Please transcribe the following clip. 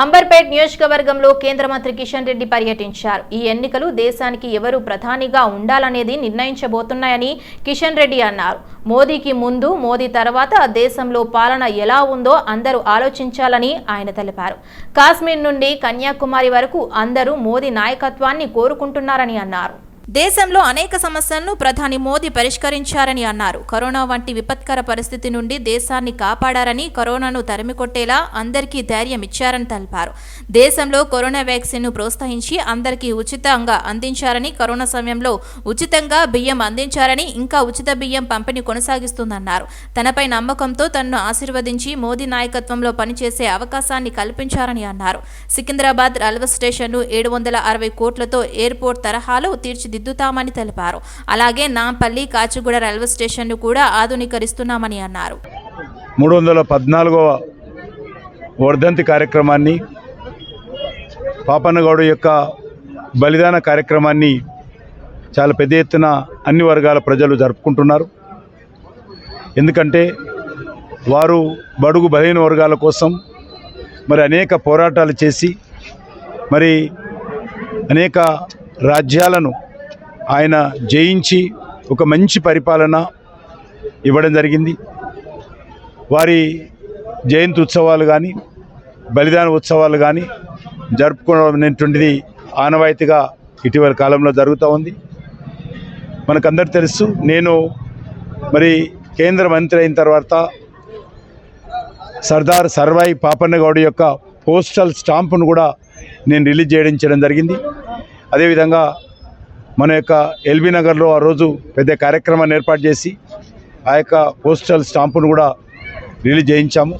అంబర్పేట్ నియోజకవర్గంలో కేంద్ర మంత్రి కిషన్ రెడ్డి పర్యటించారు. ఈ ఎన్నికలు దేశానికి ఎవరు ప్రధానిగా ఉండాలనేది నిర్ణయించబోతున్నాయని కిషన్ రెడ్డి అన్నారు. మోదీకి ముందు మోదీ తర్వాత దేశంలో పాలన ఎలా ఉందో అందరూ ఆలోచించాలని ఆయన తెలిపారు. కాశ్మీర్ నుండి కన్యాకుమారి వరకు అందరూ మోదీ నాయకత్వాన్ని కోరుకుంటున్నారని అన్నారు. దేశంలో అనేక సమస్యలను ప్రధాని మోదీ పరిష్కరించారని అన్నారు. కరోనా వంటి విపత్కర పరిస్థితి నుండి దేశాన్ని కాపాడారని కరోనాను తరిమికొట్టేలా అందరికీ ధైర్యం ఇచ్చారని తెలిపారు. దేశంలో కరోనా వ్యాక్సిన్ను ప్రోత్సహించి అందరికీ ఉచితంగా అందించారని కరోనా సమయంలో ఉచితంగా బియ్యం అందించారని ఇంకా ఉచిత బియ్యం పంపిణీ కొనసాగిస్తుందన్నారు. తనపై నమ్మకంతో తనను ఆశీర్వదించి మోదీ నాయకత్వంలో పనిచేసే అవకాశాన్ని కల్పించారని అన్నారు. సికింద్రాబాద్ రైల్వే స్టేషన్ను ఏడు వందల అరవై కోట్లతో ఎయిర్పోర్ట్ తరహాలో తీర్చి తీర్చిదిద్దుతామని తెలిపారు. అలాగే నాంపల్లి కాచిగూడ రైల్వే స్టేషన్ను కూడా ఆధునీకరిస్తున్నామని అన్నారు. మూడు వందల పద్నాలుగవ వర్ధంతి కార్యక్రమాన్ని పాపన్నగౌడు యొక్క బలిదాన కార్యక్రమాన్ని చాలా పెద్ద ఎత్తున అన్ని వర్గాల ప్రజలు జరుపుకుంటున్నారు. ఎందుకంటే వారు బడుగు బలహీన వర్గాల కోసం మరి అనేక పోరాటాలు చేసి మరి అనేక రాజ్యాలను ఆయన జయించి ఒక మంచి పరిపాలన ఇవ్వడం జరిగింది. వారి జయంతి ఉత్సవాలు కానీ బలిదాన ఉత్సవాలు కానీ జరుపుకోవడం ఆనవాయితీగా ఇటీవల కాలంలో జరుగుతూ ఉంది. మనకందరు తెలుసు నేను మరి కేంద్ర మంత్రి అయిన తర్వాత సర్దార్ సర్వాయి పాపన్నగౌడ్ యొక్క పోస్టల్ స్టాంపును కూడా నేను రిలీజ్ చేయడం జరిగింది. అదేవిధంగా మన యొక్క ఎల్బీ నగర్లో ఆ రోజు పెద్ద కార్యక్రమాన్ని ఏర్పాటు చేసి ఆ యొక్క పోస్టల్ స్టాంపును కూడా రిలీజ్ చేయించాము.